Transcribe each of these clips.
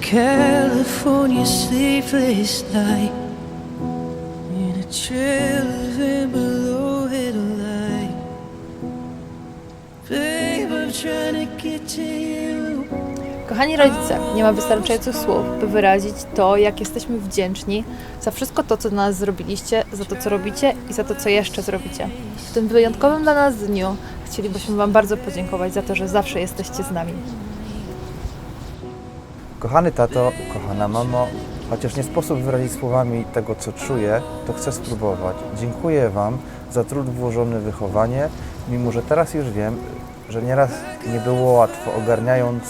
California sleepless night in a of wind below headlight. Babe, I'm trying to get to you. Kochani rodzice, nie ma wystarczających słów, by wyrazić to, jak jesteśmy wdzięczni za wszystko to, co dla nas zrobiliście, za to, co robicie i za to, co jeszcze zrobicie. W tym wyjątkowym dla nas dniu chcielibyśmy Wam bardzo podziękować za to, że zawsze jesteście z nami. Kochany tato, kochana mamo, chociaż nie sposób wyrazić słowami tego, co czuję, to chcę spróbować. Dziękuję Wam za trud włożony w wychowanie, mimo że teraz już wiem, że nieraz nie było łatwo ogarniając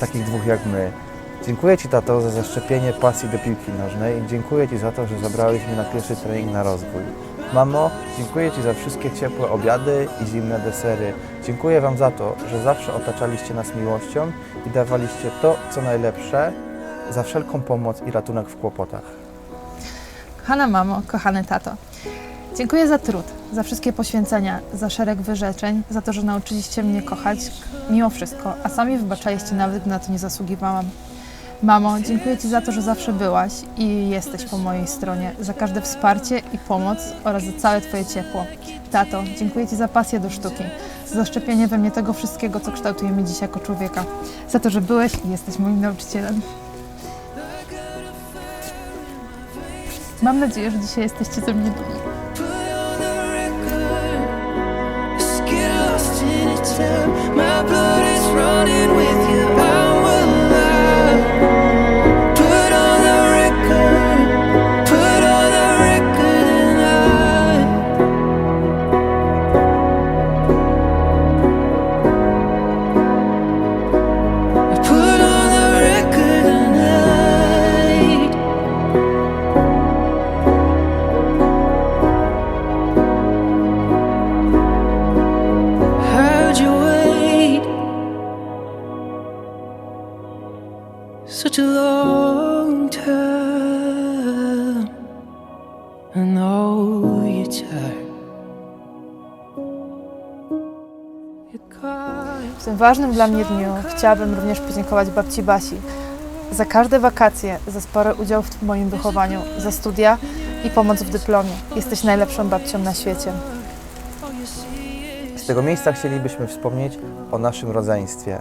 takich dwóch jak my. Dziękuję Ci, tato, za zaszczepienie pasji do piłki nożnej i dziękuję Ci za to, że zabrałeś mnie na pierwszy trening na rozwój. Mamo, dziękuję Ci za wszystkie ciepłe obiady i zimne desery. Dziękuję Wam za to, że zawsze otaczaliście nas miłością i dawaliście to, co najlepsze, za wszelką pomoc i ratunek w kłopotach. Kochana mamo, kochany tato, dziękuję za trud, za wszystkie poświęcenia, za szereg wyrzeczeń, za to, że nauczyliście mnie kochać mimo wszystko, a sami wybaczaliście nawet, na to nie zasługiwałam. Mamo, dziękuję Ci za to, że zawsze byłaś i jesteś po mojej stronie, za każde wsparcie i pomoc oraz za całe Twoje ciepło. Tato, dziękuję Ci za pasję do sztuki, za zaszczepienie we mnie tego wszystkiego, co kształtuje mnie dziś jako człowieka, za to, że byłeś i jesteś moim nauczycielem. Mam nadzieję, że dzisiaj jesteście ze mnie dumni. Such a long time? I know you're tired. You're caught W tym ważnym dla mnie dniu chciałabym również podziękować babci Basi za każde wakacje, za spory udział w moim wychowaniu, za studia i pomoc w dyplomie. Jesteś najlepszą babcią na świecie. Z tego miejsca chcielibyśmy wspomnieć o naszym rodzeństwie.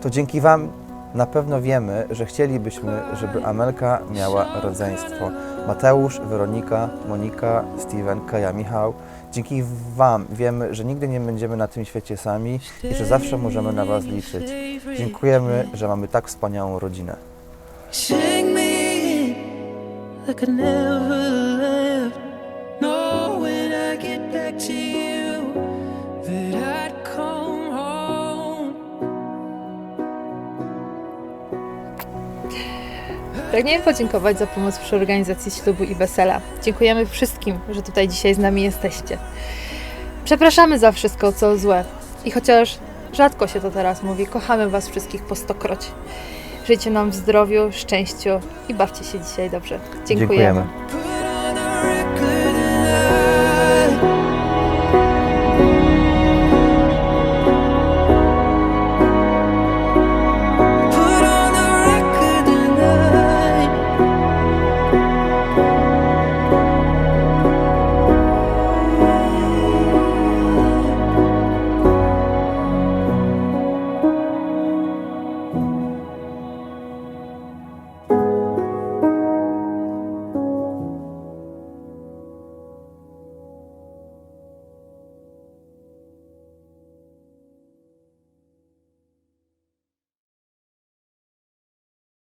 To dzięki Wam na pewno wiemy, że chcielibyśmy, żeby Amelka miała rodzeństwo. Mateusz, Weronika, Monika, Steven, Kaja, Michał. Dzięki Wam wiemy, że nigdy nie będziemy na tym świecie sami i że zawsze możemy na Was liczyć. Dziękujemy, że mamy tak wspaniałą rodzinę. Pragniemy podziękować za pomoc przy organizacji ślubu i wesela. Dziękujemy wszystkim, że tutaj dzisiaj z nami jesteście. Przepraszamy za wszystko, co złe. I chociaż rzadko się to teraz mówi, kochamy Was wszystkich po stokroć. Żyjcie nam w zdrowiu, szczęściu i bawcie się dzisiaj dobrze. Dziękujemy. Dziękujemy.